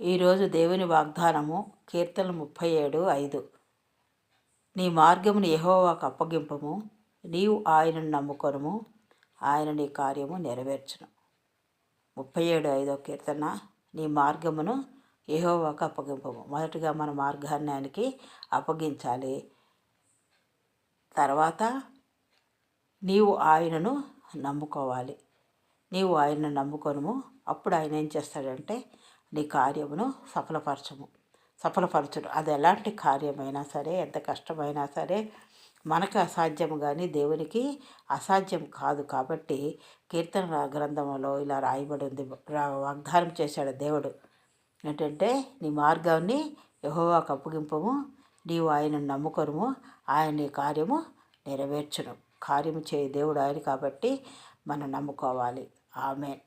ఈరోజు దేవుని వాగ్దానము కీర్తన ముప్పై ఏడు ఐదు. నీ మార్గమును యహోవాకు అప్పగింపము నీవు ఆయనను నమ్ముకొనము ఆయన నీ కార్యము నెరవేర్చును. ముప్పై ఏడు ఐదో కీర్తన నీ మార్గమును యహోవాకు అప్పగింపము. మొదటిగా మన మార్గాన్ని ఆయనకి అప్పగించాలి. తర్వాత నీవు ఆయనను నమ్ముకోవాలి. నీవు ఆయనను నమ్ముకొనుము. అప్పుడు ఆయన ఏం చేస్తాడంటే నీ కార్యమును సఫలపరచము. సఫలపరచడు అది ఎలాంటి కార్యమైనా సరే ఎంత కష్టమైనా సరే మనకు అసాధ్యం కానీ దేవునికి అసాధ్యం కాదు కాబట్టి కీర్తన గ్రంథంలో ఇలా రాయబడి ఉంది. వాగ్దానం చేశాడు దేవుడు. ఏంటంటే నీ మార్గాన్ని యహోవాకు అప్పగింపము నీవు ఆయనను నమ్ముకొనుము ఆయన నీ కార్యము నెరవేర్చును. కార్యము చేయ దేవుడు ఆయన కాబట్టి మనం నమ్ముకోవాలి. ఆమె